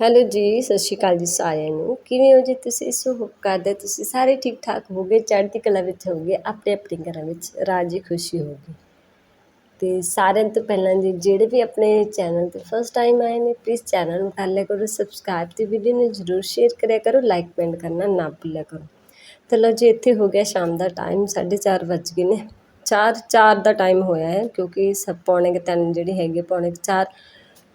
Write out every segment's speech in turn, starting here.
Hello ਜੀ, ਸਤਿ ਸ਼੍ਰੀ ਅਕਾਲ ਜੀ ਸਾਰਿਆਂ ਨੂੰ। ਕਿਵੇਂ ਹੋ ਜੀ ਤੁਸੀਂ? ਇਸ ਹੋਪ ਕਰਦੇ ਤੁਸੀਂ ਸਾਰੇ ਠੀਕ ਠਾਕ ਹੋਗੇ ਚੜ੍ਹਦੀ ਕਲਾ ਵਿੱਚ ਹੋਗੇ ਆਪਣੇ ਆਪਣੇ ਘਰਾਂ ਵਿੱਚ ਰਾਜੀ ਖੁਸ਼ੀ ਹੋਗੀ ਤੇ ਸਾਰਿਆਂ ਤੋਂ ਪਹਿਲਾਂ ਜੀ, ਜਿਹੜੇ ਵੀ ਆਪਣੇ ਚੈਨਲ ਤੇ ਫਸਟ ਟਾਈਮ ਆਏ ਨੇ ਪਲੀਜ਼ ਚੈਨਲ ਨੂੰ ਕਰ ਲਿਆ ਕਰੋ ਸਬਸਕ੍ਰਾਈਬ ਤੇ ਵੀਡੀਓ ਨੂੰ ਜ਼ਰੂਰ ਸ਼ੇਅਰ ਕਰਿਆ ਕਰੋ ਲਾਈਕ ਕਮੈਂਟ ਕਰਨਾ ਨਾ ਭੁੱਲਿਆ ਕਰੋ। ਤੇ ਜੀ, ਇੱਥੇ ਹੋ ਗਿਆ ਸ਼ਾਮ ਦਾ ਟਾਈਮ 4:30 ਵੱਜ ਗਏ ਨੇ। 4 4 ਦਾ ਟਾਈਮ ਹੋਇਆ ਹੈ, ਕਿਉਂਕਿ ਸਭ ਪੌਣੇ ਕੁ ਤਿੰਨ ਜਿਹੜੀ ਹੈਗੇ, ਪੌਣੇ 4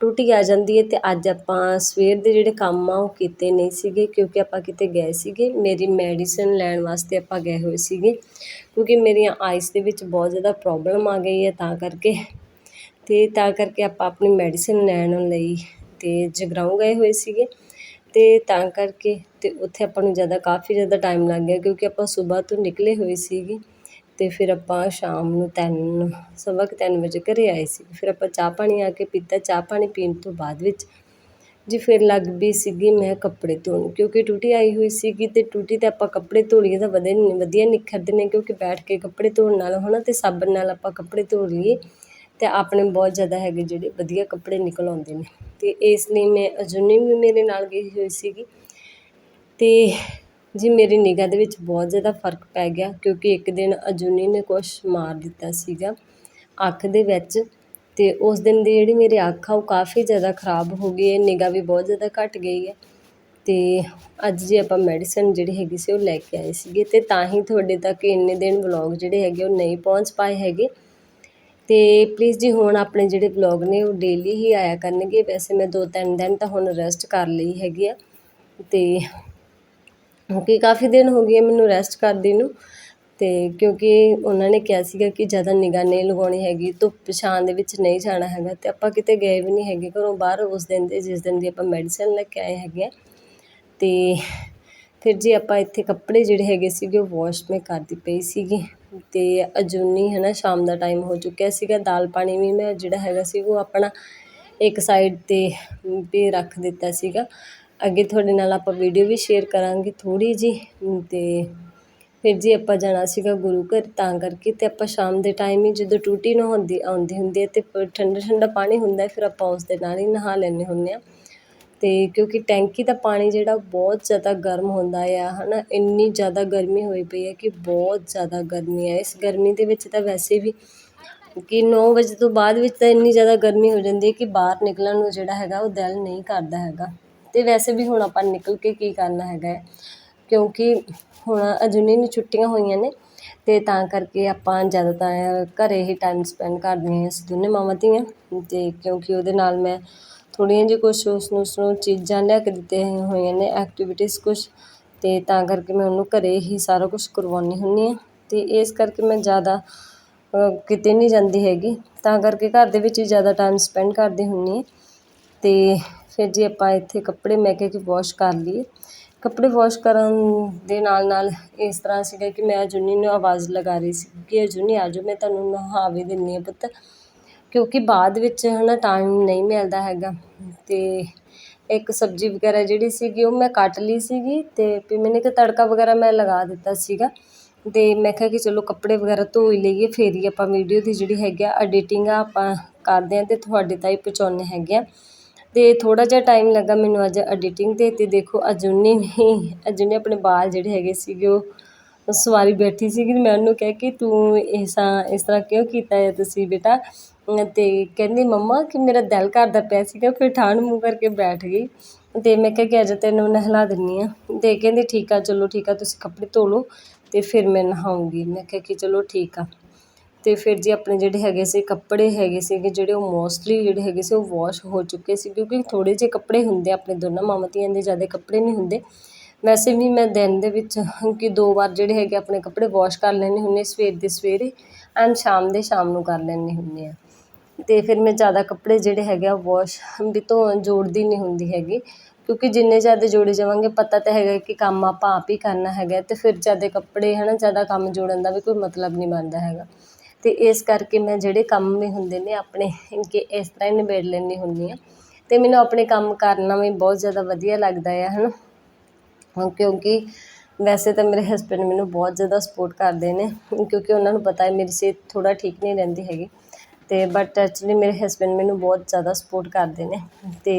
ਟੁੱਟੀ ਆ ਜਾਂਦੀ ਹੈ ਅਤੇ ਅੱਜ ਆਪਾਂ ਸਵੇਰ ਦੇ ਜਿਹੜੇ ਕੰਮ ਆ ਉਹ ਕੀਤੇ ਨਹੀਂ ਸੀਗੇ ਕਿਉਂਕਿ ਆਪਾਂ ਕਿਤੇ ਗਏ ਸੀਗੇ। ਮੇਰੀ ਮੈਡੀਸਨ ਲੈਣ ਵਾਸਤੇ ਆਪਾਂ ਗਏ ਹੋਏ ਸੀਗੇ ਕਿਉਂਕਿ ਮੇਰੀਆਂ ਆਈਸ ਦੇ ਵਿੱਚ ਬਹੁਤ ਜ਼ਿਆਦਾ ਪ੍ਰੋਬਲਮ ਆ ਗਈ ਹੈ ਤਾਂ ਕਰਕੇ। ਅਤੇ ਤਾਂ ਕਰਕੇ ਆਪਾਂ ਆਪਣੀ ਮੈਡੀਸਨ ਲੈਣ ਲਈ ਅਤੇ ਜਗਰਾਉਂ ਗਏ ਹੋਏ ਸੀਗੇ। ਅਤੇ ਤਾਂ ਕਰਕੇ ਅਤੇ ਉੱਥੇ ਆਪਾਂ ਨੂੰ ਜ਼ਿਆਦਾ, ਕਾਫੀ ਜ਼ਿਆਦਾ ਟਾਈਮ ਲੱਗ ਗਿਆ ਕਿਉਂਕਿ ਆਪਾਂ ਸੁਬਾਹ ਤੋਂ ਨਿਕਲੇ ਹੋਏ ਸੀਗੇ। ਅਤੇ ਫਿਰ ਆਪਾਂ ਸ਼ਾਮ ਨੂੰ ਤਿੰਨ, ਸਵਾ ਕੁ ਤਿੰਨ ਵਜੇ ਘਰ ਆਏ ਸੀ। ਫਿਰ ਆਪਾਂ ਚਾਹ ਪਾਣੀ ਆ ਕੇ ਪੀਤਾ। ਚਾਹ ਪਾਣੀ ਪੀਣ ਤੋਂ ਬਾਅਦ ਵਿੱਚ ਜੀ ਫਿਰ ਲੱਗ ਪਈ ਸੀਗੀ ਮੈਂ ਕੱਪੜੇ ਧੋਣ। ਕਿਉਂਕਿ ਟੂਟੀ ਆਈ ਹੋਈ ਸੀਗੀ ਅਤੇ ਟੂਟੀ ਤੇ ਆਪਾਂ ਕੱਪੜੇ ਧੋ ਲਈਏ ਤਾਂ ਵਧੀਆ ਵਧੀਆ ਨਿਖਰਦੇ ਨੇ ਕਿਉਂਕਿ ਬੈਠ ਕੇ ਕੱਪੜੇ ਧੋਣ ਨਾਲ ਹੈ ਨਾ ਅਤੇ ਸਾਬਣ ਨਾਲ ਆਪਾਂ ਕੱਪੜੇ ਧੋ ਲਈਏ ਤੇ ਆਪਣੇ ਬਹੁਤ ਜ਼ਿਆਦਾ ਹੈਗੇ ਜਿਹੜੇ ਵਧੀਆ ਕੱਪੜੇ ਨਿਕਲ ਆਉਂਦੇ ਨੇ। ਅਤੇ ਇਸ ਲਈ ਮੈਂ ਅਜੂਨੀ ਵੀ ਮੇਰੇ ਨਾਲ ਗਈ ਹੋਈ ਸੀਗੀ। ਅਤੇ ਜੀ, ਮੇਰੀ ਨਿਗਾਹ ਦੇ ਵਿੱਚ ਬਹੁਤ ਜ਼ਿਆਦਾ ਫ਼ਰਕ ਪੈ ਗਿਆ ਕਿਉਂਕਿ ਇੱਕ ਦਿਨ ਅਜੂਨੀ ਨੇ ਕੁਛ ਮਾਰ ਦਿੱਤਾ ਸੀਗਾ ਅੱਖ ਦੇ ਵਿੱਚ ਅਤੇ ਉਸ ਦਿਨ ਦੀ ਜਿਹੜੀ ਮੇਰੀ ਅੱਖ ਆ, ਉਹ ਕਾਫੀ ਜ਼ਿਆਦਾ ਖਰਾਬ ਹੋ ਗਈ ਹੈ, ਨਿਗਾਹ ਵੀ ਬਹੁਤ ਜ਼ਿਆਦਾ ਘੱਟ ਗਈ ਹੈ ਅਤੇ ਅੱਜ ਜੀ ਆਪਾਂ ਮੈਡੀਸਨ ਜਿਹੜੀ ਹੈਗੀ ਸੀ, ਉਹ ਲੈ ਕੇ ਆਏ ਸੀਗੇ ਅਤੇ ਤਾਂ ਹੀ ਤੁਹਾਡੇ ਤੱਕ ਇੰਨੇ ਦਿਨ ਵਲੋਗ ਜਿਹੜੇ ਹੈਗੇ, ਉਹ ਨਹੀਂ ਪਹੁੰਚ ਪਾਏ ਹੈਗੇ। ਅਤੇ ਪਲੀਜ਼ ਜੀ, ਹੁਣ ਆਪਣੇ ਜਿਹੜੇ ਵਲੌਗ ਨੇ, ਉਹ ਡੇਲੀ ਹੀ ਆਇਆ ਕਰਨਗੇ। ਵੈਸੇ ਮੈਂ ਦੋ ਤਿੰਨ ਦਿਨ ਤਾਂ ਹੁਣ ਰੈਸਟ ਕਰ ਲਈ ਹੈਗੀ ਆ ਅਤੇ ਕਿਉਂਕਿ ਕਾਫੀ ਦਿਨ ਹੋ ਗਏ ਮੈਨੂੰ ਰੈਸਟ ਕਰਦੀ ਨੂੰ ਅਤੇ ਕਿਉਂਕਿ ਉਹਨਾਂ ਨੇ ਕਿਹਾ ਸੀਗਾ ਕਿ ਜ਼ਿਆਦਾ ਨਿਗਾਹ ਨਹੀਂ ਲਗਾਉਣੀ ਹੈਗੀ, ਧੁੱਪ ਛਾਂ ਦੇ ਵਿੱਚ ਨਹੀਂ ਜਾਣਾ ਹੈਗਾ ਅਤੇ ਆਪਾਂ ਕਿਤੇ ਗਏ ਵੀ ਨਹੀਂ ਹੈਗੇ, ਘਰੋਂ ਬਾਹਰ ਉਸ ਦਿਨ ਦੇ, ਜਿਸ ਦਿਨ ਦੀ ਆਪਾਂ ਮੈਡੀਸਨ ਲੈ ਕੇ ਆਏ ਹੈਗੇ ਹਾਂ ਅਤੇ ਫਿਰ ਜੀ ਆਪਾਂ ਇੱਥੇ ਕੱਪੜੇ ਜਿਹੜੇ ਹੈਗੇ ਸੀਗੇ ਉਹ ਵਾਸ਼ ਮੈਂ ਕਰਦੀ ਪਈ ਸੀਗੀ ਅਤੇ ਅਜੂਨੀ ਹੈ ਨਾ ਸ਼ਾਮ ਦਾ ਟਾਈਮ ਹੋ ਚੁੱਕਿਆ ਸੀਗਾ, ਦਾਲ ਪਾਣੀ ਵੀ ਮੈਂ ਜਿਹੜਾ ਹੈਗਾ ਸੀ ਉਹ ਆਪਣਾ ਇੱਕ ਸਾਈਡ ਤੇ ਵੀ ਰੱਖ ਦਿੱਤਾ ਸੀਗਾ। ਅੱਗੇ ਤੁਹਾਡੇ ਨਾਲ ਆਪਾਂ ਵੀਡੀਓ ਵੀ ਸ਼ੇਅਰ ਕਰਾਂਗੇ ਥੋੜ੍ਹੀ ਜਿਹੀ ਅਤੇ ਫਿਰ ਜੀ ਆਪਾਂ ਜਾਣਾ ਸੀਗਾ ਗੁਰੂ ਘਰ, ਤਾਂ ਕਰਕੇ ਅਤੇ ਆਪਾਂ ਸ਼ਾਮ ਦੇ ਟਾਈਮ ਹੀ ਜਦੋਂ ਟੂਟੀ ਨਹਾਉਂਦੀ ਆਉਂਦੀ ਹੁੰਦੀ ਹੈ ਅਤੇ ਠੰਡਾ ਠੰਡਾ ਪਾਣੀ ਹੁੰਦਾ ਫਿਰ ਆਪਾਂ ਉਸ ਦੇ ਨਾਲ ਹੀ ਨਹਾ ਲੈਂਦੇ ਹੁੰਦੇ ਹਾਂ। ਅਤੇ ਕਿਉਂਕਿ ਟੈਂਕੀ ਦਾ ਪਾਣੀ ਜਿਹੜਾ ਬਹੁਤ ਜ਼ਿਆਦਾ ਗਰਮ ਹੁੰਦਾ ਆ ਹੈ ਨਾ ਇੰਨੀ ਜ਼ਿਆਦਾ ਗਰਮੀ ਹੋਈ ਪਈ ਹੈ ਕਿ ਬਹੁਤ ਜ਼ਿਆਦਾ ਗਰਮੀ ਹੈ। ਇਸ ਗਰਮੀ ਦੇ ਵਿੱਚ ਤਾਂ ਵੈਸੇ ਵੀ ਕਿ ਨੌ ਵਜੇ ਤੋਂ ਬਾਅਦ ਵਿੱਚ ਤਾਂ ਇੰਨੀ ਜ਼ਿਆਦਾ ਗਰਮੀ ਹੋ ਜਾਂਦੀ ਹੈ ਕਿ ਬਾਹਰ ਨਿਕਲਣ ਨੂੰ ਜਿਹੜਾ ਹੈਗਾ ਉਹ ਦਿਲ ਨਹੀਂ ਕਰਦਾ ਹੈਗਾ। ਅਤੇ ਵੈਸੇ ਵੀ ਹੁਣ ਆਪਾਂ ਨਿਕਲ ਕੇ ਕੀ ਕਰਨਾ ਹੈਗਾ ਕਿਉਂਕਿ ਹੁਣ ਅਜੂਨੀ ਨੂੰ ਛੁੱਟੀਆਂ ਹੋਈਆਂ ਨੇ ਅਤੇ ਤਾਂ ਕਰਕੇ ਆਪਾਂ ਜ਼ਿਆਦਾ ਤਾਂ ਘਰ ਹੀ ਟਾਈਮ ਸਪੈਂਡ ਕਰਦੀਆਂ ਹਾਂ ਅਸੀਂ ਦੋਨੇ ਮਾਵਾਂ ਧੀਆਂ। ਅਤੇ ਕਿਉਂਕਿ ਉਹਦੇ ਨਾਲ ਮੈਂ ਥੋੜ੍ਹੀਆਂ ਜਿਹੀਆਂ ਕੁਛ ਉਸਨੂੰ ਉਸਨੂੰ ਚੀਜ਼ਾਂ ਲਿਆ ਕੇ ਦਿੱਤੀਆਂ ਹੋਈਆਂ ਨੇ ਐਕਟੀਵਿਟੀਜ਼ ਕੁਛ। ਅਤੇ ਤਾਂ ਕਰਕੇ ਮੈਂ ਉਹਨੂੰ ਘਰ ਹੀ ਸਾਰਾ ਕੁਛ ਕਰਵਾਉਂਦੀ ਹੁੰਦੀ ਹਾਂ। ਅਤੇ ਇਸ ਕਰਕੇ ਮੈਂ ਜ਼ਿਆਦਾ ਕਿਤੇ ਨਹੀਂ ਜਾਂਦੀ ਹੈਗੀ। ਤਾਂ ਕਰਕੇ ਘਰ ਦੇ ਵਿੱਚ ਹੀ ਜ਼ਿਆਦਾ ਟਾਈਮ ਸਪੈਂਡ ਕਰਦੀ ਹੁੰਦੀ ਅਤੇ ਫਿਰ ਜੇ ਆਪਾਂ ਇੱਥੇ ਕੱਪੜੇ ਮੈਂ ਕਿਹਾ ਕਿ ਵੋਸ਼ ਕਰ ਲਈਏ। ਕੱਪੜੇ ਵੋਸ਼ ਕਰਨ ਦੇ ਨਾਲ ਨਾਲ ਇਸ ਤਰ੍ਹਾਂ ਸੀਗਾ ਕਿ ਮੈਂ ਅਜੂਨੀ ਨੂੰ ਆਵਾਜ਼ ਲਗਾ ਰਹੀ ਸੀ ਕਿ ਅਜੂਨੀ ਆ ਜਾਓ, ਮੈਂ ਤੁਹਾਨੂੰ ਨਹਾ ਵੀ ਦਿੰਦੀ ਹਾਂ ਪੁੱਤ। ਕਿਉਂਕਿ ਬਾਅਦ ਵਿੱਚ ਹੈ ਨਾ ਟਾਈਮ ਨਹੀਂ ਮਿਲਦਾ ਹੈਗਾ ਅਤੇ ਇੱਕ ਸਬਜ਼ੀ ਵਗੈਰਾ ਜਿਹੜੀ ਸੀਗੀ ਉਹ ਮੈਂ ਕੱਟ ਲਈ ਸੀਗੀ ਅਤੇ ਵੀ ਮੈਨੂੰ ਕਿ ਤੜਕਾ ਵਗੈਰਾ ਮੈਂ ਲਗਾ ਦਿੱਤਾ ਸੀਗਾ। ਅਤੇ ਮੈਂ ਕਿਹਾ ਕਿ ਚਲੋ ਕੱਪੜੇ ਵਗੈਰਾ ਧੋ ਹੀ ਲਈਏ, ਫਿਰ ਹੀ ਆਪਾਂ ਵੀਡੀਓ ਦੀ ਜਿਹੜੀ ਹੈਗੀ ਆ ਐਡੀਟਿੰਗ ਆ ਆਪਾਂ ਕਰਦੇ ਹਾਂ ਅਤੇ ਤੁਹਾਡੇ ਤਾਈਂ ਪਹੁੰਚਾਉਂਦੇ ਹੈਗੇ ਆ ਅਤੇ ਥੋੜ੍ਹਾ ਜਿਹਾ ਟਾਈਮ ਲੱਗਾ ਮੈਨੂੰ ਅੱਜ ਐਡੀਟਿੰਗ 'ਤੇ ਅਤੇ ਦੇਖੋ ਅੱਜ ਅਜੂਨੀ ਨਹੀਂ ਉਹਨੇ ਆਪਣੇ ਬਾਲ ਜਿਹੜੇ ਹੈਗੇ ਸੀਗੇ ਉਹ ਸਵਾਰੀ ਬੈਠੀ ਸੀਗੀ ਮੈਂ ਉਹਨੂੰ ਕਿਹਾ ਕਿ ਤੂੰ ਇਸਾਂ ਇਸ ਤਰ੍ਹਾਂ ਕਿਉਂ ਕੀਤਾ ਹੈ ਤੁਸੀਂ ਬੇਟਾ? ਅਤੇ ਕਹਿੰਦੀ, ਮੰਮਾ, ਕਿ ਮੇਰਾ ਦਿਲ ਕਰਦਾ ਪਿਆ ਸੀਗਾ ਫਿਰ ਠਾਣ ਮੂੰਹ ਕਰਕੇ ਬੈਠ ਗਈ। ਅਤੇ ਮੈਂ ਕਿਹਾ ਕਿ ਅੱਜ ਤੈਨੂੰ ਨਹਿਲਾ ਦਿੰਦੀ ਹਾਂ ਅਤੇ ਕਹਿੰਦੀ, ਠੀਕ ਆ, ਚਲੋ ਠੀਕ ਆ, ਤੁਸੀਂ ਕੱਪੜੇ ਧੋ ਲਓ ਅਤੇ ਫਿਰ ਮੈਂ ਨਹਾਉਂਗੀ। ਮੈਂ ਕਿਹਾ ਕਿ ਚਲੋ ਠੀਕ ਆ। ਅਤੇ ਫਿਰ ਜੀ ਆਪਣੇ ਜਿਹੜੇ ਹੈਗੇ ਸੀ ਕੱਪੜੇ ਹੈਗੇ ਸੀਗੇ, ਜਿਹੜੇ ਉਹ ਮੋਸਟਲੀ ਜਿਹੜੇ ਹੈਗੇ ਸੀ ਉਹ ਵਾਸ਼ ਹੋ ਚੁੱਕੇ ਸੀ, ਕਿਉਂਕਿ ਥੋੜ੍ਹੇ ਜਿਹੇ ਕੱਪੜੇ ਹੁੰਦੇ ਆਪਣੇ ਦੋਨਾਂ ਮਾਵਾਂ ਧੀਆਂ ਦੇ, ਜ਼ਿਆਦਾ ਕੱਪੜੇ ਨਹੀਂ ਹੁੰਦੇ। ਵੈਸੇ ਵੀ ਮੈਂ ਦਿਨ ਦੇ ਵਿੱਚ ਕਿ ਦੋ ਵਾਰ ਜਿਹੜੇ ਹੈਗੇ ਆਪਣੇ ਕੱਪੜੇ ਵਾਸ਼ ਕਰ ਲੈਂਦੀ ਹੁੰਦੀ, ਸਵੇਰ ਦੇ ਸਵੇਰੇ ਐਂਡ ਸ਼ਾਮ ਦੇ ਸ਼ਾਮ ਨੂੰ ਕਰ ਲੈਂਦੀ ਹੁੰਦੀ ਹਾਂ। ਅਤੇ ਫਿਰ ਮੈਂ ਜ਼ਿਆਦਾ ਕੱਪੜੇ ਜਿਹੜੇ ਹੈਗੇ ਆ ਵਾਸ਼ ਵੀ ਧੋ ਜੋੜਦੀ ਨਹੀਂ ਹੁੰਦੀ ਹੈਗੀ, ਕਿਉਂਕਿ ਜਿੰਨੇ ਜ਼ਿਆਦਾ ਜੋੜੇ ਜਾਵਾਂਗੇ ਪਤਾ ਤਾਂ ਹੈਗਾ ਕਿ ਕੰਮ ਆਪਾਂ ਆਪ ਹੀ ਕਰਨਾ ਹੈਗਾ ਅਤੇ ਫਿਰ ਜ਼ਿਆਦਾ ਕੱਪੜੇ ਹੈ ਨਾ ਜ਼ਿਆਦਾ ਕੰਮ ਜੋੜਨ ਦਾ ਵੀ ਕੋਈ ਮਤਲਬ ਨਹੀਂ ਬਣਦਾ ਹੈਗਾ। ਅਤੇ ਇਸ ਕਰਕੇ ਮੈਂ ਜਿਹੜੇ ਕੰਮ ਵੀ ਹੁੰਦੇ ਨੇ ਆਪਣੇ, ਕਿ ਇਸ ਤਰ੍ਹਾਂ ਹੀ ਨਿਬੇੜ ਲੈਂਦੀ ਹੁੰਦੀ ਹਾਂ। ਅਤੇ ਮੈਨੂੰ ਆਪਣੇ ਕੰਮ ਕਰਨਾ ਵੀ ਬਹੁਤ ਜ਼ਿਆਦਾ ਵਧੀਆ ਲੱਗਦਾ ਆ ਹੈ ਨਾ ਕਿਉਂਕਿ ਵੈਸੇ ਤਾਂ ਮੇਰੇ ਹਸਬੈਂਡ ਮੈਨੂੰ ਬਹੁਤ ਜ਼ਿਆਦਾ ਸਪੋਰਟ ਕਰਦੇ ਨੇ, ਕਿਉਂਕਿ ਉਹਨਾਂ ਨੂੰ ਪਤਾ ਹੈ ਮੇਰੀ ਸਿਹਤ ਥੋੜ੍ਹਾ ਠੀਕ ਨਹੀਂ ਰਹਿੰਦੀ ਹੈਗੀ। ਅਤੇ ਬਟ ਐਕਚੁਲੀ ਮੇਰੇ ਹਸਬੈਂਡ ਮੈਨੂੰ ਬਹੁਤ ਜ਼ਿਆਦਾ ਸਪੋਰਟ ਕਰਦੇ ਨੇ। ਅਤੇ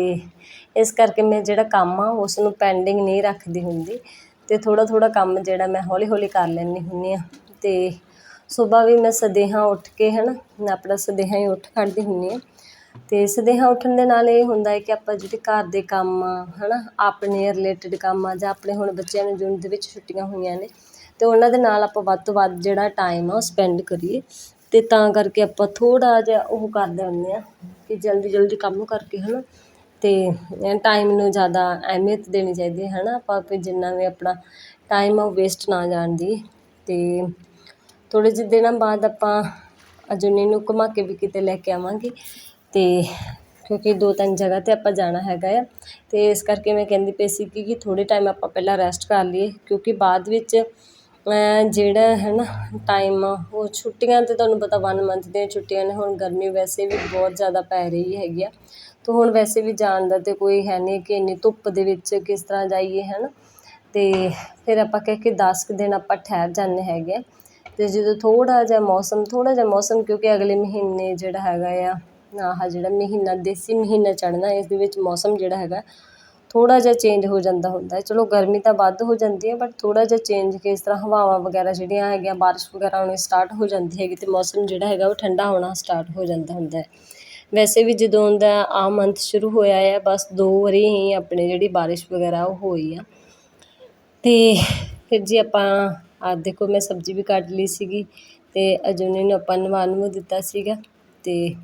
ਇਸ ਕਰਕੇ ਮੈਂ ਜਿਹੜਾ ਕੰਮ ਆ ਉਸ ਨੂੰ ਪੈਂਡਿੰਗ ਨਹੀਂ ਰੱਖਦੀ ਹੁੰਦੀ। ਅਤੇ ਥੋੜ੍ਹਾ ਥੋੜ੍ਹਾ ਕੰਮ ਜਿਹੜਾ ਮੈਂ ਹੌਲੀ ਹੌਲੀ ਕਰ ਲੈਂਦੀ ਹੁੰਦੀ ਹਾਂ। ਅਤੇ ਸੁਬਾਹ ਵੀ ਮੈਂ ਸਦੇਹਾ ਉੱਠ ਕੇ ਹੈ ਨਾ ਮੈਂ ਆਪਣਾ ਸਦੇਹਾ ਹੀ ਉੱਠ ਖੜ੍ਹਦੀ ਹੁੰਦੀ ਹਾਂ। ਅਤੇ ਸਦੇਹਾ ਉੱਠਣ ਦੇ ਨਾਲ ਇਹ ਹੁੰਦਾ ਹੈ ਕਿ ਆਪਾਂ ਜਿਹੜੇ ਘਰ ਦੇ ਕੰਮ ਆ ਹੈ ਨਾ ਆਪਣੇ ਰਿਲੇਟਡ ਕੰਮ ਆ ਜਾਂ ਆਪਣੇ ਹੁਣ ਬੱਚਿਆਂ ਨੂੰ ਜੂਨ ਦੇ ਵਿੱਚ ਛੁੱਟੀਆਂ ਹੋਈਆਂ ਨੇ ਅਤੇ ਉਹਨਾਂ ਦੇ ਨਾਲ ਆਪਾਂ ਵੱਧ ਤੋਂ ਵੱਧ ਜਿਹੜਾ ਟਾਈਮ ਆ ਉਹ ਸਪੈਂਡ ਕਰੀਏ। ਅਤੇ ਤਾਂ ਕਰਕੇ ਆਪਾਂ ਥੋੜ੍ਹਾ ਜਿਹਾ ਉਹ ਕਰਦੇ ਹੁੰਦੇ ਹਾਂ ਕਿ ਜਲਦੀ ਜਲਦੀ ਕੰਮ ਕਰਕੇ ਹੈ ਨਾ ਅਤੇ ਟਾਈਮ ਨੂੰ ਜ਼ਿਆਦਾ ਅਹਿਮੀਅਤ ਦੇਣੀ ਚਾਹੀਦੀ ਹੈ ਨਾ ਆਪਾਂ ਵੀ ਜਿੰਨਾ ਵੀ ਆਪਣਾ ਟਾਈਮ ਆ ਉਹ ਵੇਸਟ ਨਾ ਜਾਣ ਦੀ ਅਤੇ ਥੋੜ੍ਹੇ ਜਿਹੇ ਦਿਨਾਂ ਬਾਅਦ ਆਪਾਂ ਅਜੂਨੀ ਨੂੰ ਘੁਮਾ ਕੇ ਵੀ ਕਿਤੇ ਲੈ ਕੇ ਆਵਾਂਗੇ। ਅਤੇ ਕਿਉਂਕਿ ਦੋ ਤਿੰਨ ਜਗ੍ਹਾ 'ਤੇ ਆਪਾਂ ਜਾਣਾ ਹੈਗਾ ਆ। ਅਤੇ ਇਸ ਕਰਕੇ ਮੈਂ ਕਹਿੰਦੀ ਪਈ ਸੀ ਕਿ ਥੋੜ੍ਹੇ ਟਾਈਮ ਆਪਾਂ ਪਹਿਲਾਂ ਰੈਸਟ ਕਰ ਲਈਏ, ਕਿਉਂਕਿ ਬਾਅਦ ਵਿੱਚ ਜਿਹੜਾ ਹੈ ਨਾ ਟਾਈਮ ਉਹ ਛੁੱਟੀਆਂ ਤਾਂ ਤੁਹਾਨੂੰ ਪਤਾ ਵਨ ਮੰਥ ਦੀਆਂ ਛੁੱਟੀਆਂ ਨੇ, ਹੁਣ ਗਰਮੀ ਵੈਸੇ ਵੀ ਬਹੁਤ ਜ਼ਿਆਦਾ ਪੈ ਰਹੀ ਹੈਗੀ ਆ। ਤਾਂ ਹੁਣ ਵੈਸੇ ਵੀ ਜਾਣ ਦਾ ਤਾਂ ਕੋਈ ਹੈ ਨਹੀਂ ਕਿ ਇੰਨੀ ਧੁੱਪ ਦੇ ਵਿੱਚ ਕਿਸ ਤਰ੍ਹਾਂ ਜਾਈਏ, ਹੈ ਨਾ। ਅਤੇ ਫਿਰ ਆਪਾਂ ਕਹਿ ਕੇ ਦਸ ਕੁ ਦਿਨ ਆਪਾਂ ਠਹਿਰ ਜਾਂਦੇ ਹੈਗੇ ਆ। ਅਤੇ ਜਦੋਂ ਥੋੜ੍ਹਾ ਜਿਹਾ ਮੌਸਮ, ਥੋੜ੍ਹਾ ਜਿਹਾ ਮੌਸਮ ਕਿਉਂਕਿ ਅਗਲੇ ਮਹੀਨੇ ਜਿਹੜਾ ਹੈਗਾ ਆ, ਆਹ ਜਿਹੜਾ ਮਹੀਨਾ, ਦੇਸੀ ਮਹੀਨਾ ਚੜ੍ਹਨਾ ਇਸ ਦੇ ਵਿੱਚ ਮੌਸਮ ਜਿਹੜਾ ਹੈਗਾ, ਥੋੜ੍ਹਾ ਜਿਹਾ ਚੇਂਜ ਹੋ ਜਾਂਦਾ ਹੁੰਦਾ ਚਲੋ ਗਰਮੀ ਤਾਂ ਵੱਧ ਹੋ ਜਾਂਦੀ ਹੈ ਬਟ ਥੋੜ੍ਹਾ ਜਿਹਾ ਚੇਂਜ ਇਸ ਤਰ੍ਹਾਂ ਹਵਾਵਾਂ ਵਗੈਰਾ ਜਿਹੜੀਆਂ ਹੈਗੀਆਂ, ਬਾਰਿਸ਼ ਵਗੈਰਾ ਆਉਣੀ ਸਟਾਰਟ ਹੋ ਜਾਂਦੀ ਹੈਗੀ ਅਤੇ ਮੌਸਮ ਜਿਹੜਾ ਹੈਗਾ ਉਹ ਠੰਡਾ ਹੋਣਾ ਸਟਾਰਟ ਹੋ ਜਾਂਦਾ ਹੁੰਦਾ ਵੈਸੇ ਵੀ ਜਦੋਂ ਦਾ ਆਹ ਮੰਥ ਸ਼ੁਰੂ ਹੋਇਆ ਹੈ ਬਸ ਦੋ ਵਾਰੀ ਹੀ ਆਪਣੇ ਜਿਹੜੀ ਬਾਰਿਸ਼ ਵਗੈਰਾ ਉਹ ਹੋਈ ਆ। ਅਤੇ ਫਿਰ ਜੀ ਆਪਾਂ ਆ ਦੇਖੋ ਮੈਂ ਸਬਜ਼ੀ ਵੀ ਕੱਟ ਲਈ ਸੀਗੀ ਅਤੇ ਅਜੂਨੀ ਨੂੰ ਆਪਾਂ ਨਵਾ ਨੂੰ ਦਿੱਤਾ ਸੀਗਾ ਅਤੇ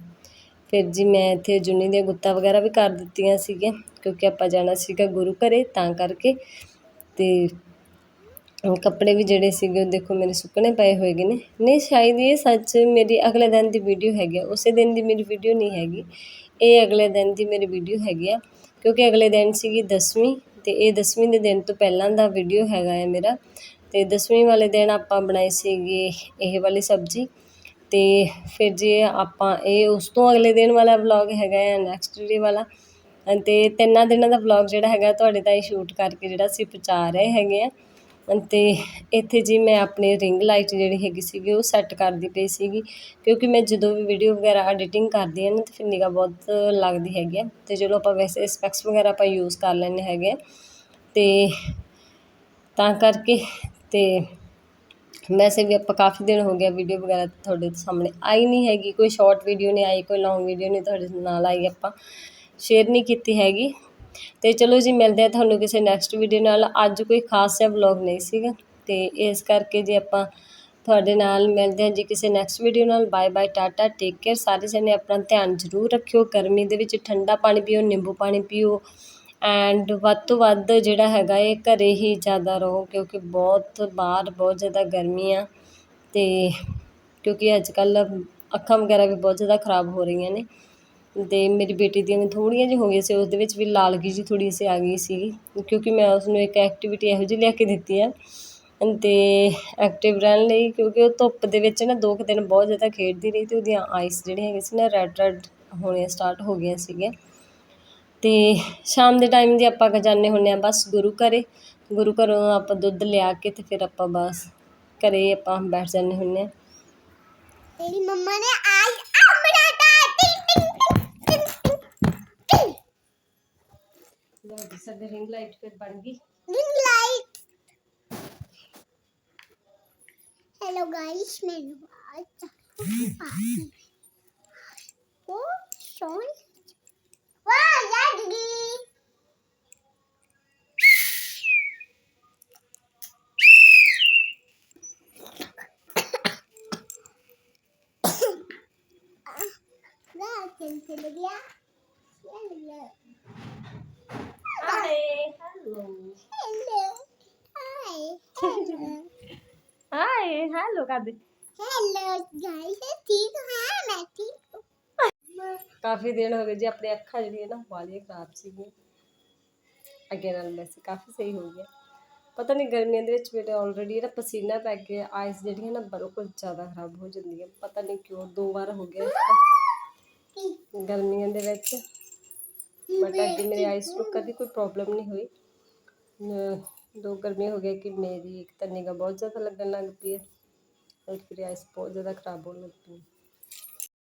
ਫਿਰ ਜੀ ਮੈਂ ਇੱਥੇ ਅਜੂਨੀ ਦੀਆਂ ਗੁੱਤਾਂ ਵਗੈਰਾ ਵੀ ਕਰ ਦਿੱਤੀਆਂ ਸੀਗੀਆਂ ਕਿਉਂਕਿ ਆਪਾਂ ਜਾਣਾ ਸੀਗਾ ਗੁਰੂ ਘਰ ਤਾਂ ਕਰਕੇ ਅਤੇ ਕੱਪੜੇ ਵੀ ਜਿਹੜੇ ਸੀਗੇ ਉਹ ਦੇਖੋ ਮੇਰੇ ਸੁੱਕਣੇ ਪਏ ਹੋਏ ਗੇ ਨੇ। ਨਹੀਂ, ਸ਼ਾਇਦ ਇਹ ਸੱਚ ਮੇਰੀ ਅਗਲੇ ਦਿਨ ਦੀ ਵੀਡੀਓ ਹੈਗੀ ਆ, ਉਸੇ ਦਿਨ ਦੀ ਮੇਰੀ ਵੀਡੀਓ ਨਹੀਂ ਹੈਗੀ। ਇਹ ਅਗਲੇ ਦਿਨ ਦੀ ਮੇਰੀ ਵੀਡੀਓ ਹੈਗੀ ਆ, ਕਿਉਂਕਿ ਅਗਲੇ ਦਿਨ ਸੀਗੀ ਦਸਵੀਂ ਅਤੇ ਇਹ ਦਸਵੀਂ ਦੇ ਦਿਨ ਤੋਂ ਪਹਿਲਾਂ ਦਾ ਵੀਡੀਓ ਹੈਗਾ ਹੈ ਮੇਰਾ। ਅਤੇ ਦਸਵੀਂ ਵਾਲੇ ਦਿਨ ਆਪਾਂ ਬਣਾਈ ਸੀਗੀ ਇਹ ਵਾਲੀ ਸਬਜ਼ੀ। ਅਤੇ ਫਿਰ ਜੇ ਆਪਾਂ ਇਹ ਉਸ ਤੋਂ ਅਗਲੇ ਦਿਨ ਵਾਲਾ ਵਲੋਗ ਹੈਗਾ ਆ ਨੈਕਸਟ ਡੇ ਵਾਲਾ ਅਤੇ ਤਿੰਨਾਂ ਦਿਨਾਂ ਦਾ ਵਲੋਗ ਜਿਹੜਾ ਹੈਗਾ ਤੁਹਾਡੇ ਤਾਈਂ ਸ਼ੂਟ ਕਰਕੇ ਜਿਹੜਾ ਅਸੀਂ ਪਹੁੰਚਾ ਰਹੇ ਹੈਗੇ ਆ। ਅਤੇ ਇੱਥੇ ਜੀ ਮੈਂ ਆਪਣੀ ਰਿੰਗ ਲਾਈਟ ਜਿਹੜੀ ਹੈਗੀ ਸੀਗੀ ਉਹ ਸੈੱਟ ਕਰਦੀ ਪਈ ਸੀਗੀ, ਕਿਉਂਕਿ ਮੈਂ ਜਦੋਂ ਵੀ ਵੀਡੀਓ ਵਗੈਰਾ ਐਡੀਟਿੰਗ ਕਰਦੀ ਹਾਂ ਨਾ, ਤਾਂ ਫਿਰ ਨਿਗਾਹ ਬਹੁਤ ਲੱਗਦੀ ਹੈਗੀ ਆ। ਅਤੇ ਚਲੋ ਆਪਾਂ ਵੈਸੇ ਸਪੈਕਸ ਵਗੈਰਾ ਆਪਾਂ ਯੂਜ਼ ਕਰ ਲੈਂਦੇ ਹੈਗੇ ਆ। ਅਤੇ ਤਾਂ ਕਰਕੇ ਅਤੇ ਵੈਸੇ ਵੀ ਆਪਾਂ ਕਾਫੀ ਦਿਨ ਹੋ ਗਿਆ ਵੀਡੀਓ ਵਗੈਰਾ ਤੁਹਾਡੇ ਸਾਹਮਣੇ ਆਈ ਨਹੀਂ ਹੈਗੀ, ਕੋਈ ਸ਼ੋਰਟ ਵੀਡੀਓ ਨਹੀਂ ਆਈ, ਕੋਈ ਲੌਂਗ ਵੀਡੀਓ ਨਹੀਂ ਤੁਹਾਡੇ ਨਾਲ ਆਈ ਆਪਾਂ ਸ਼ੇਅਰ ਨਹੀਂ ਕੀਤੀ ਹੈਗੀ। ਅਤੇ ਚਲੋ ਜੀ, ਮਿਲਦੇ ਆ ਤੁਹਾਨੂੰ ਕਿਸੇ ਨੈਕਸਟ ਵੀਡੀਓ ਨਾਲ। ਅੱਜ ਕੋਈ ਖਾਸ ਜਿਹਾ ਵਲੌਗ ਨਹੀਂ ਸੀਗਾ ਅਤੇ ਇਸ ਕਰਕੇ ਜੇ ਆਪਾਂ ਤੁਹਾਡੇ ਨਾਲ ਮਿਲਦੇ ਹਾਂ ਜੀ ਕਿਸੇ ਨੈਕਸਟ ਵੀਡੀਓ ਨਾਲ bye bye tata take care ਸਾਰੇ ਜਣੇ ਆਪਣਾ ਧਿਆਨ ਜ਼ਰੂਰ ਰੱਖਿਓ, ਗਰਮੀ ਦੇ ਵਿੱਚ ਠੰਡਾ ਪਾਣੀ ਪੀਓ, ਨਿੰਬੂ ਪਾਣੀ ਪੀਓ। ਐਂਡ ਵੱਧ ਤੋਂ ਵੱਧ ਜਿਹੜਾ ਹੈਗਾ ਇਹ ਘਰ ਹੀ ਜ਼ਿਆਦਾ ਰਹੋ, ਕਿਉਂਕਿ ਬਹੁਤ ਬਾਹਰ ਬਹੁਤ ਜ਼ਿਆਦਾ ਗਰਮੀ ਆ ਅਤੇ ਕਿਉਂਕਿ ਅੱਜ ਕੱਲ੍ਹ ਅੱਖਾਂ ਵਗੈਰਾ ਵੀ ਬਹੁਤ ਜ਼ਿਆਦਾ ਖਰਾਬ ਹੋ ਰਹੀਆਂ ਨੇ। ਅਤੇ ਮੇਰੀ ਬੇਟੀ ਦੀਆਂ ਵੀ ਥੋੜ੍ਹੀਆਂ ਜਿਹੀਆਂ ਹੋ ਗਈਆਂ ਸੀ ਉਸ ਦੇ ਵਿੱਚ ਵੀ ਲਾਲਗੀ ਜਿਹੀ ਥੋੜ੍ਹੀ ਸੀ ਆ ਗਈ ਸੀਗੀ ਕਿਉਂਕਿ ਮੈਂ ਉਸਨੂੰ ਇੱਕ ਐਕਟੀਵਿਟੀ ਇਹੋ ਜਿਹੀ ਲਿਆ ਕੇ ਦਿੱਤੀ ਆ। ਅਤੇ ਐਕਟਿਵ ਰਹਿਣ ਲਈ, ਕਿਉਂਕਿ ਉਹ ਧੁੱਪ ਦੇ ਵਿੱਚ ਨਾ ਦੋ ਕੁ ਦਿਨ ਬਹੁਤ ਜ਼ਿਆਦਾ ਖੇਡਦੀ ਰਹੀ ਅਤੇ ਉਹਦੀਆਂ ਆਈਸ ਜਿਹੜੀਆਂ ਹੈਗੀਆਂ ਸੀ ਨਾ ਰੈੱਡ ਰੈੱਡ ਹੋਣੀਆਂ ਸਟਾਰਟ ਹੋ ਗਈਆਂ ਸੀਗੀਆਂ। ਅਤੇ ਸ਼ਾਮ ਦੇ ਟਾਈਮ ਜੀ ਆਪਾਂ ਜਾਂਦੇ ਹੁੰਦੇ ਹਾਂ ਬਸ ਗੁਰੂ ਘਰ ਗੁਰੂ ਘਰੋਂ ਆਪਾਂ ਦੁੱਧ ਲਿਆ ਕੇ ਅਤੇ ਫਿਰ ਆਪਾਂ ਬਸ ਘਰੇ ਆਪਾਂ ਬੈਠ ਜਾਂਦੇ ਹੁੰਦੇ ਹਾਂ तेरी मम्मा ने आज आम बनाता है टिंग टिंग टिंग टिंग टिंग ਲਓ ਜੀ ਸਾਡੇ ਰਿੰਗ ਲਾਈਟ ਫਿਰ ਬਣ ਗਈ रिंग लाइट हेलो गाइस मैं आज ओ सोन वाह चल गया चल गया hi hello hello hi hello hi hello ਕਰਦੇ हेलो गाइस ठीक है मैं ठीक हूँ ਕਾਫੀ ਦਿਨ ਹੋ ਗਏ ਜੀ ਆਪਣੀ ਅੱਖਾਂ ਜਿਹੜੀਆਂ ਨਾ ਵਾਲੀਆਂ ਖਰਾਬ ਸੀਗੀਆਂ ਅੱਗੇ ਨਾਲ ਵੈਸੇ ਕਾਫੀ ਸਹੀ ਹੋ ਗਿਆ ਪਤਾ ਨਹੀਂ ਗਰਮੀਆਂ ਦੇ ਵਿੱਚ ਮੇਰੇ ਆਲਰੇਡੀ ਨਾ ਪਸੀਨਾ ਪੈ ਗਿਆ ਆਈਸ ਜਿਹੜੀਆਂ ਨਾ ਬਿਲਕੁਲ ਜ਼ਿਆਦਾ ਖਰਾਬ ਹੋ ਜਾਂਦੀਆਂ ਪਤਾ ਨਹੀਂ ਕਿਉਂ ਦੋ ਵਾਰ ਹੋ ਗਿਆ ਇਸ ਤੋਂ ਗਰਮੀਆਂ ਦੇ ਵਿੱਚ। ਬਟ ਅੱਜ ਮੇਰੇ ਆਈਸ ਨੂੰ ਕਦੀ ਕੋਈ ਪ੍ਰੋਬਲਮ ਨਹੀਂ ਹੋਈ। ਦੋ ਗਰਮੀ ਹੋ ਗਈ ਕਿ ਮੇਰੀ ਇੱਕ ਤਾਂ ਨਿਗਾਹ ਬਹੁਤ ਜ਼ਿਆਦਾ ਲੱਗਣ ਲੱਗ ਪਈ ਹੈ। ਇੱਕ ਮੇਰੀ ਆਈਸ ਬਹੁਤ ਜ਼ਿਆਦਾ ਖਰਾਬ ਹੋਣ ਲੱਗ ਪਈ।